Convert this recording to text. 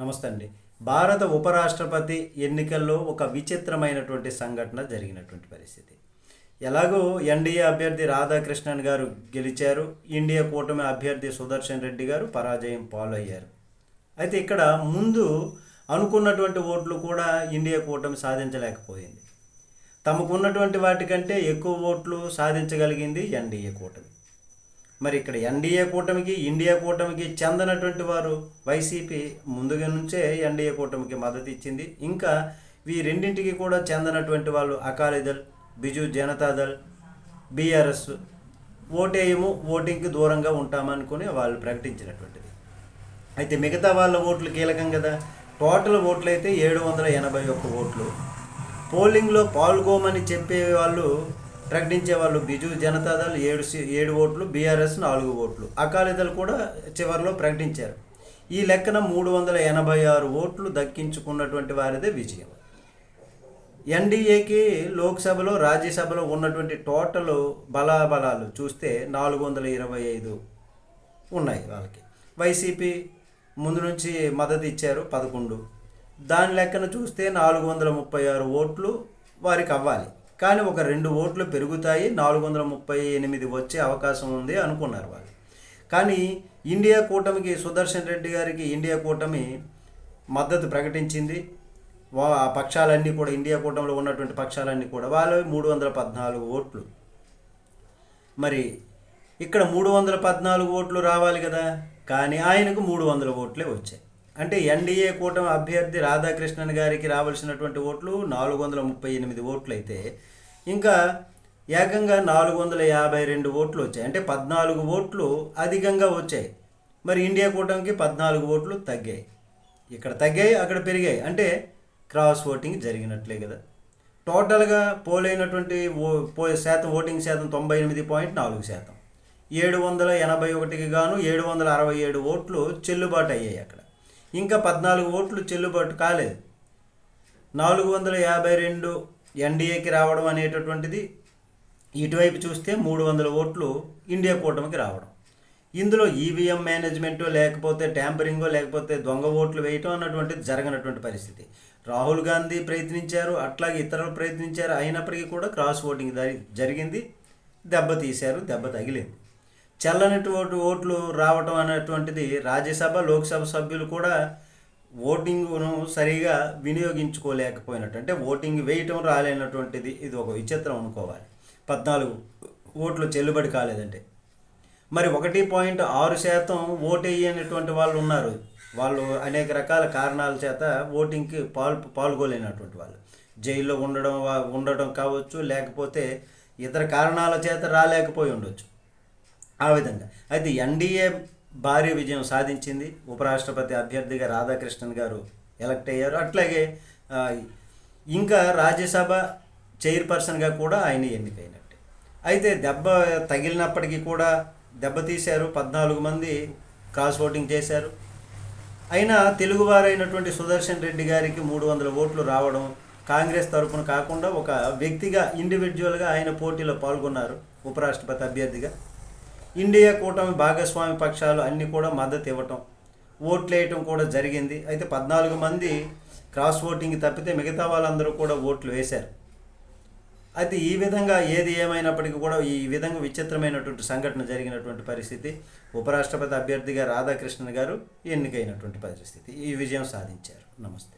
నమస్తే అండి. భారత ఉపరాష్ట్రపతి ఎన్నికల్లో ఒక విచిత్రమైనటువంటి సంఘటన జరిగినటువంటి పరిస్థితి. ఎలాగో ఎన్డీఏ అభ్యర్థి రాధాకృష్ణన్ గారు గెలిచారు ఇండియా కూటమి అభ్యర్థి సుదర్శన్ రెడ్డి గారు పరాజయం పాలయ్యారు. అయితే ఇక్కడ ముందు అనుకున్నటువంటి ఓట్లు కూడా ఇండియా కూటమి సాధించలేకపోయింది. తమకున్నటువంటి వాటికంటే ఎక్కువ ఓట్లు సాధించగలిగింది ఎన్డీఏ కూటమి. మరి ఇక్కడ ఎన్డీఏ కూటమికి ఇండియా కూటమికి చెందనటువంటి వారు వైసీపీ ముందుగా నుంచే ఎన్డీఏ కూటమికి మద్దతు ఇచ్చింది. ఇంకా ఈ రెండింటికి కూడా చెందనటువంటి వాళ్ళు అకాలీదళ్ బిజు జనతాదళ్ బీఆర్ఎస్ ఓటేయము ఓటింగ్కి దూరంగా ఉంటామనుకుని వాళ్ళు ప్రకటించినటువంటిది. అయితే మిగతా వాళ్ళ ఓట్లు కీలకం కదా? టోటల్ ఓట్లు అయితే ఏడు వందల ఎనభై ఒక్క ఓట్లు. పోలింగ్లో పాల్గొమని చెప్పే వాళ్ళు ప్రకటించే వాళ్ళు బిజు జనతాదళ్ ఏడు ఏడు ఓట్లు బీఆర్ఎస్ నాలుగు ఓట్లు. అకాలీదళ్ కూడా చివరిలో ప్రకటించారు. ఈ లెక్కన మూడు వందల ఎనభై ఆరు ఓట్లు దక్కించుకున్నటువంటి వారిదే విజయం. ఎన్డీఏకి లోక్సభలో రాజ్యసభలో ఉన్నటువంటి టోటల్ బలాబలాలు చూస్తే నాలుగు వందల ఇరవై ఐదు ఉన్నాయి వాళ్ళకి. వైసీపీ ముందు నుంచి మద్దతు ఇచ్చారు పదకొండు. దాని లెక్కన చూస్తే నాలుగు వందల ముప్పై ఆరు ఓట్లు వారికి అవ్వాలి. కానీ ఒక రెండు ఓట్లు పెరుగుతాయి నాలుగు వందల ముప్పై ఎనిమిది వచ్చే అవకాశం ఉంది అనుకున్నారు వాళ్ళు. కానీ ఇండియా కూటమికి సుదర్శన్ రెడ్డి గారికి ఇండియా కూటమి మద్దతు ప్రకటించింది. వా- ఆ పక్షాలన్నీ కూడా ఇండియా కూటమిలో ఉన్నటువంటి పక్షాలన్నీ కూడా వాళ్ళు మూడు వందల పద్నాలుగు ఓట్లు. మరి ఇక్కడ మూడు వందల పద్నాలుగు ఓట్లు రావాలి కదా? కానీ ఆయనకు మూడు వందల ఓట్లే వచ్చాయి. అంటే ఎన్డీఏ కూటమి అభ్యర్థి రాధాకృష్ణన్ గారికి రావాల్సినటువంటి ఓట్లు నాలుగు వందల ముప్పై ఎనిమిది ఓట్లు అయితే ఇంకా ఏకంగా నాలుగు వందల యాభై రెండు ఓట్లు వచ్చాయి. అంటే పద్నాలుగు ఓట్లు అధికంగా వచ్చాయి. మరి ఇండియా కూటమికి పద్నాలుగు ఓట్లు తగ్గాయి. ఇక్కడ తగ్గాయి అక్కడ పెరిగాయి. అంటే క్రాస్ ఓటింగ్ జరిగినట్లే కదా. టోటల్గా పోలైనటువంటి ఓ పో శాతం ఓటింగ్ శాతం తొంభై ఎనిమిది పాయింట్ నాలుగు శాతం. ఏడు వందల ఎనభై ఒకటికి గాను ఏడు వందల అరవై ఏడు ఓట్లు చెల్లుబాటు అయ్యాయి అక్కడ. ఇంకా పద్నాలుగు ఓట్లు చెల్లుబాటు కాలేదు. నాలుగు వందల యాభై రెండు ఎన్డీఏకి రావడం అనేటటువంటిది ఇటువైపు చూస్తే మూడు వందల ఓట్లు ఇండియా కూటమికి రావడం. ఇందులో ఈవీఎం మేనేజ్మెంటో లేకపోతే ట్యాంపరింగో లేకపోతే దొంగ ఓట్లు వేయటం అన్నటువంటిది జరగనటువంటి పరిస్థితి. రాహుల్ గాంధీ ప్రయత్నించారు అట్లాగే ఇతరులు ప్రయత్నించారు అయినప్పటికీ కూడా క్రాస్ ఓటింగ్ జరిగింది. దెబ్బ తీశారు దెబ్బ తగిలింది. చల్లనటి ఓట్లు రావటం అనేటువంటిది రాజ్యసభ లోక్సభ సభ్యులు కూడా ఓటింగ్ను సరిగా వినియోగించుకోలేకపోయినట్టు. అంటే ఓటింగ్ వేయటం రాలేనటువంటిది ఇది ఒక విచిత్రం అనుకోవాలి. పద్నాలుగు ఓట్లు చెల్లుబడి కాలేదంటే. మరి ఒకటి పాయింట్ ఆరు శాతం ఓటేయనటువంటి వేయనటువంటి వాళ్ళు ఉన్నారు. వాళ్ళు అనేక రకాల కారణాల చేత ఓటింగ్కి పాల్ పాల్గొలేనటువంటి వాళ్ళు. జైల్లో ఉండడం ఉండడం కావచ్చు లేకపోతే ఇతర కారణాల చేత రాలేకపోయి ఉండొచ్చు. ఆ విధంగా. అయితే ఎన్డీఏ భారీ విజయం సాధించింది. ఉపరాష్ట్రపతి అభ్యర్థిగా రాధాకృష్ణన్ గారు ఎలక్ట్ అయ్యారు. అట్లాగే ఇంకా రాజ్యసభ చైర్పర్సన్గా కూడా ఆయన ఎన్నికైనట్టే. అయితే దెబ్బ తగిలినప్పటికీ కూడా దెబ్బతీశారు పద్నాలుగు మంది క్రాస్ ఓటింగ్ చేశారు. అయినా తెలుగువారైనటువంటి సుదర్శన్ రెడ్డి గారికి మూడు వందల ఓట్లు రావడం కాంగ్రెస్ తరఫున కాకుండా ఒక వ్యక్తిగా ఇండివిజువల్గా ఆయన పోటీలో పాల్గొన్నారు ఉపరాష్ట్రపతి అభ్యర్థిగా. ఇండియా కూటమి భాగస్వామి పక్షాలు అన్నీ కూడా మద్దతు ఇవ్వటం ఓట్లు వేయటం కూడా జరిగింది. అయితే పద్నాలుగు మంది క్రాస్ ఓటింగ్ తప్పితే మిగతా వాళ్ళందరూ కూడా ఓట్లు వేశారు. అయితే ఈ విధంగా ఏది ఏమైనప్పటికీ కూడా ఈ విధంగా విచిత్రమైనటువంటి సంఘటన జరిగినటువంటి పరిస్థితి ఉపరాష్ట్రపతి అభ్యర్థిగా రాధాకృష్ణన్ గారు ఎన్నికైనటువంటి పరిస్థితి. ఈ విజయం సాధించారు. నమస్తే.